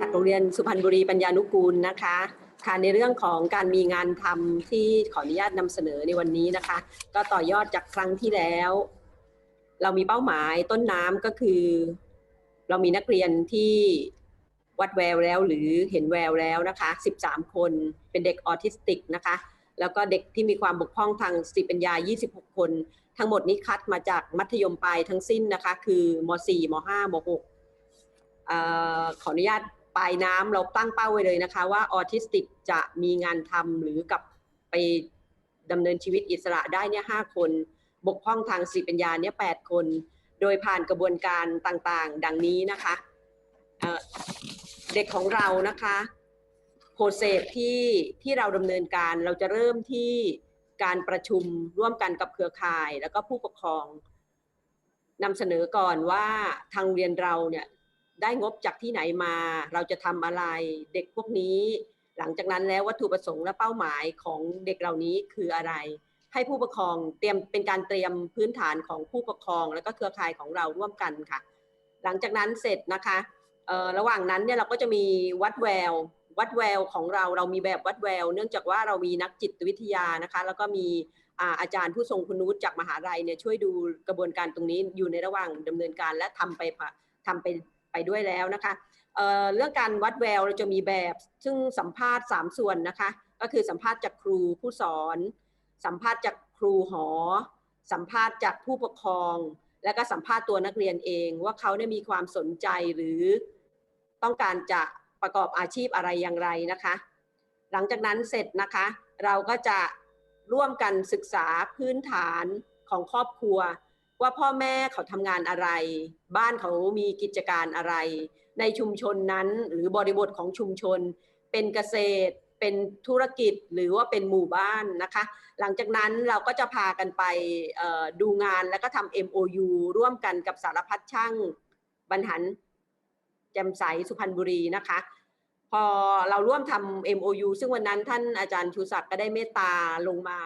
จากโรงเรียนสุพรรณบุรีปัญญานุกูลนะคะค่ะในเรื่องของการมีงานทำที่ขออนุญาตนำเสนอในวันนี้นะคะ ก็ต่อยอดจากครั้งที่แล้ว เรามีเป้าหมายต้นน้ำก็คือ เรามีนักเรียนที่วัดแววแล้วหรือเห็นแววแล้วนะคะ 13 คนเป็นเด็กออทิสติกนะคะ แล้วก็เด็กที่มีความบกพร่องทางสติปัญญา 26 คน ทั้งหมดนี้คัดมาจากมัธยมปลายทั้งสิ้นนะคะ คือม .4 ม .5 ม .6 อขออนุญาตปลายน้ำเราตั้งเป้าไว้เลยนะคะ ว่าออทิสติกจะมีงานทำหรือกับไปดำเนินชีวิตอิสระได้เนี่ยหคน บกพร่องทางสติปัญญาเนี่ยแคน โดยผ่านกระบวนการต่างๆ ดังนี้นะคะเเด็กของเรานะคะ เซสที่ที่เราดำเนินการเราจะเริ่มที่การประชุมร่วมกันกับเครือข่าย แล้วก็ผู้ปกครองนำเสนอก่อนว่าทางเรียนเราเนี่ยได้งบจากที่ไหนมา เราจะทำอะไรเด็กพวกนี้ หลังจากนั้นแล้ววัตถุประสงค์และเป้าหมายของเด็กเหล่านี้คืออะไร ให้ผู้ปกครองเตรียมเป็นการเตรียมพื้นฐานของผู้ปกครอง และก็เครือข่ายของเราร่วมกันค่ะ หลังจากนั้นเสร็จนะคะระหว่างนั้นเนี่ยเราก็จะมีวัดแวว วัดแววของเราเรามีแบบวัดแวว เนื่องจากว่าเรามีนักจิตวิทยานะคะ แล้วก็มีอาจารย์ผู้ทรงคุณวุฒิจากมหาลัยเนี่ยช่วยดูกระบวนการตรงนี้อยู่ในระหว่างดำเนินการและทำไปผ่าทำไปไปด้วยแล้วนะคะเเรื่องการวัดแววเราจะมีแบบ ซึ่งสัมภาษณ์ 3 ส่วนนะคะ ก็คือสัมภาษณ์จากครูผู้สอน สัมภาษณ์จากครูหอ สัมภาษณ์จากผู้ปกครอง และก็สัมภาษณ์ตัวนักเรียนเอง ว่าเขาเนี่ยมีความสนใจหรือต้องการจะ ประกอบอาชีพอะไรอย่างไรนะคะ หลังจากนั้นเสร็จนะคะ เราก็จะร่วมกันศึกษาพื้นฐานของครอบครัว ว่าพ่อแม่เขาทำงานอะไร บ้านเขามีกิจการอะไร ในชุมชนนั้นหรือบริบทของชุมชน เป็นเกษตร เป็นธุรกิจหรือว่าเป็นหมู่บ้านนะคะ หลังจากนั้นเราก็จะพากันไปดูงานแล้วก็ทำ MOU ร่วมกันกับสารพัดช่างบรรหัน แจ่มใสสุพรรณบุรีนะคะ พอเราร่วมทำ MOU ซึ่งวันนั้นท่านอาจารย์ชูศักดิ์ก็ได้เมตตาลงมา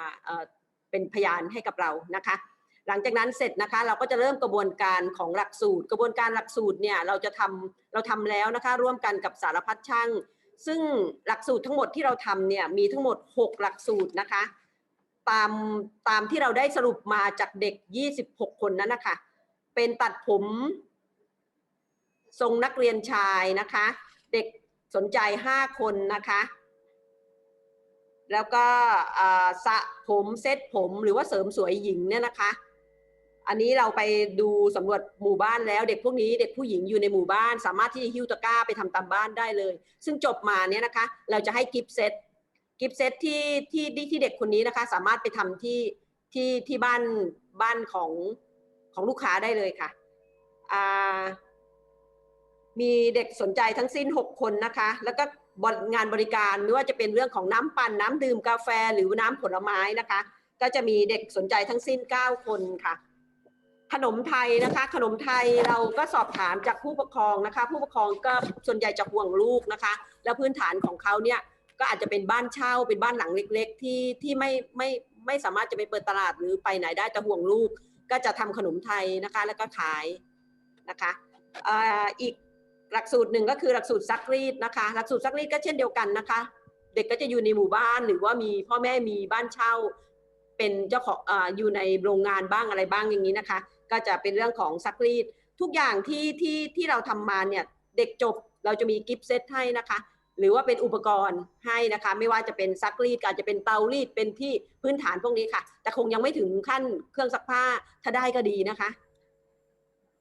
เป็นพยานให้กับเรานะคะ หลังจากนั้นเสร็จนะคะเราก็จะเริ่มกระบวนการของหลักสูตร กระบวนการหลักสูตรเนี่ยเราจะทำเราทำแล้วนะคะร่วมกันกับสารพัดช่าง ซึ่งหลักสูตรทั้งหมดที่เราทำเนี่ยมีทั้งหมด 6 หลักสูตรนะคะตามตามที่เราได้สรุปมาจากเด็ก 26 คนนั้นนะคะ เป็นตัดผม ทรงนักเรียนชายนะคะ เด็กสนใจ 5 คนนะคะ แล้วก็สระผมเซ็ตผมหรือว่าเสริมสวยหญิงเนี่ยนะคะ อันนี้เราไปดูสำรวจหมู่บ้านแล้ว เด็กพวกนี้เด็กผู้หญิงอยู่ในหมู่บ้าน สามารถที่จะหิ้วตะกร้าไปทำตามบ้านได้เลย ซึ่งจบมาเนี่ยนะคะ เราจะให้กิฟต์เซ็ตกิฟต์เซ็ตที่ที่ที่ที่เด็กคนนี้นะคะ สามารถไปทำที่ที่ที่บ้านบ้านของของลูกค้าได้เลยค่ะอ่า มีเด็กสนใจทั้งสิ้น 6 คนนะคะ แล้วก็งานบริการไม่ว่าจะเป็นเรื่องของน้ำปั่นน้ำดื่มกาแฟหรือน้ำผลไม้นะคะ ก็จะมีเด็กสนใจทั้งสิ้น 9 คนค่ะ ขนมไทยนะคะ ขนมไทยเราก็สอบถามจากผู้ปกครองนะคะ ผู้ปกครองก็ส่วนใหญ่จะห่วงลูกนะคะ แล้วพื้นฐานของเขาเนี่ยก็อาจจะเป็นบ้านเช่าเป็นบ้านหลังเล็ก ๆ ที่ที่ไม่ไม่ไม่สามารถจะไปเปิดตลาดหรือไปไหนได้แต่ห่วงลูก ก็จะทำขนมไทยนะคะ แล้วก็ขายนะคะออีก หลักสูตรหนึ่งก็คือหลักสูตรซักรีดนะคะ หลักสูตรซักรีดก็เช่นเดียวกันนะคะ เด็กก็จะอยู่ในหมู่บ้านหรือว่ามีพ่อแม่มีบ้านเช่า เป็นเจ้าของออยู่ในโรงงานบ้างอะไรบ้างอย่างนี้นะคะ ก็จะเป็นเรื่องของซักรีด ทุกอย่างที่ที่ที่เราทำมาเนี่ยเด็กจบเราจะมีกิฟต์เซตให้นะคะ หรือว่าเป็นอุปกรณ์ให้นะคะ ไม่ว่าจะเป็นซักรีดก็อาจจะเป็นเตารีดเป็นที่พื้นฐานพวกนี้ค่ะ แต่คงยังไม่ถึงขั้นเครื่องซักผ้าถ้าได้ก็ดีนะคะ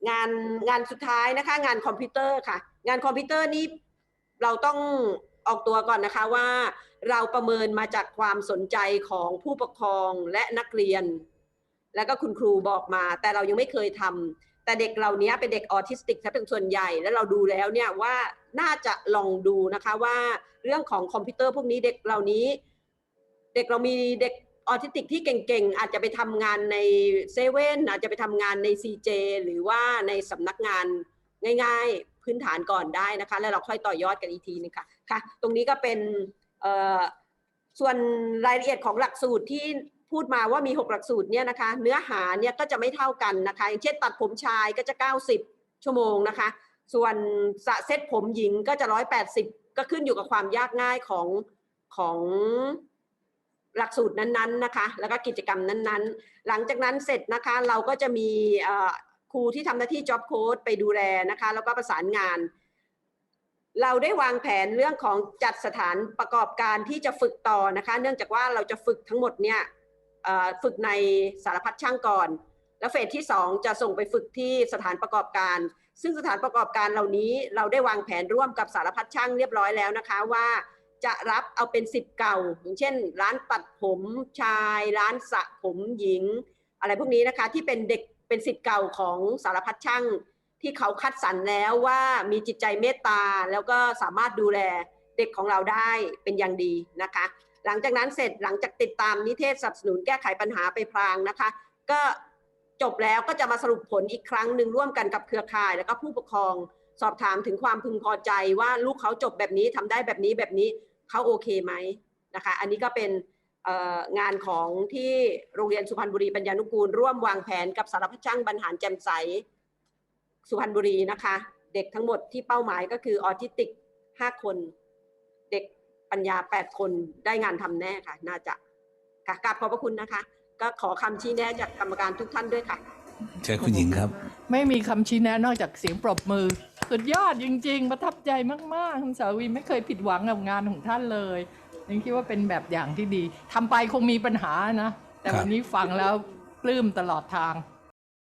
งานงานสุดท้ายนะคะ งานคอมพิวเตอร์ค่ะ งานคอมพิวเตอร์นี้เราต้องออกตัวก่อนนะคะว่าเราประเมินมาจากความสนใจของผู้ปกครองและนักเรียน แล้วก็คุณครูบอกมา แต่เรายังไม่เคยทำแต่เด็กเหล่านี้เป็นเด็กออทิสติกถ้าเป็นส่วนใหญ่แล้วเราดูแล้วเนี่ยว่าน่าจะลองดูนะคะว่าเรื่องของคอมพิวเตอร์พวกนี้เด็กเหล่านี้ เด็กเรามีเด็ก ออทิสติกที่เก่งๆ อาจจะไปทำงานในเซเว่นอาจจะไปทำงานใน CJ หรือว่าในสำนักงานง่ายๆ พื้นฐานก่อนได้นะคะ แล้วเราค่อยต่อยอดกันอีกทีนึงค่ะค่ะ ตรงนี้ก็เป็นส่วนรายละเอียดของหลักสูตรที่พูดมาว่ามี 6 หลักสูตรเนี่ยนะคะ เนื้อหาเนี่ยก็จะไม่เท่ากันนะคะอย่างเช่นตัดผมชายก็จะ 90 ชั่วโมงนะคะ ส่วนสระเซ็ตผมหญิงก็จะ 180 ก็ขึ้นอยู่กับความยากง่ายของของ หลักสูตรนั้นๆนะคะ แล้วก็กิจกรรมนั้นๆ หลังจากนั้นเสร็จนะคะเราก็จะมีครูที่ทำหน้าที่ job coach ไปดูแลนะคะ แล้วก็ประสานงาน เราได้วางแผนเรื่องของจัดสถานประกอบการที่จะฝึกต่อนะคะ เนื่องจากว่าเราจะฝึกทั้งหมดเนี่ยฝึกในสารพัดช่างก่อน แล้วเฟสที่ 2 จะส่งไปฝึกที่สถานประกอบการ ซึ่งสถานประกอบการเหล่านี้เราได้วางแผนร่วมกับสารพัดช่างเรียบร้อยแล้วนะคะว่า จะรับเอาเป็นสิทธิ์เก่า อย่างเช่น ร้านตัดผมชาย ร้านสระผมหญิง อะไรพวกนี้นะคะที่เป็นเด็กเป็นสิทธิ์เก่าของสารพัดช่าง ที่เขาคัดสรรแล้วว่ามีจิตใจเมตตาแล้วก็สามารถดูแลเด็กของเราได้เป็นอย่างดีนะคะ หลังจากนั้นเสร็จหลังจากติดตามนิเทศสนับสนุนแก้ไขปัญหาไปพลางนะคะ ก็จบแล้วก็จะมาสรุปผลอีกครั้งหนึ่งร่วมกันกับเครือข่าย แล้วก็ผู้ปกครองสอบถามถึงความพึงพอใจว่าลูกเขาจบแบบนี้ทำได้แบบนี้แบบนี้ เขาโอเคไหมนะคะ อันนี้ก็เป็นเอ่องานของที่โรงเรียนสุพรรณบุรีปัญญานุกูล ร่วมวางแผนกับสารพัดช่างบรรหารแจ่มใสสุพรรณบุรีนะคะ เด็กทั้งหมดที่เป้าหมายก็คือออทิสติก 5 คน เด็กปัญญา 8 คนได้งานทำแน่ค่ะ น่าจะค่ะกราบขอบพระคุณนะคะ ก็ขอคำชี้แนะจากกรรมการทุกท่านด้วยค่ะเชิญคุณหญิงครับ ไม่มีคำชี้แนะนอกจากเสียงปรบมือ สุดยอดจริง ๆ ประทับใจมากๆคุณสาวีไม่เคยผิดหวังกับงานของท่านเลยยังคิดว่าเป็นแบบอย่างที่ดีทำไปคงมีปัญหานะ แต่ครับวันนี้ฟังแล้วปลื้มตลอดทาง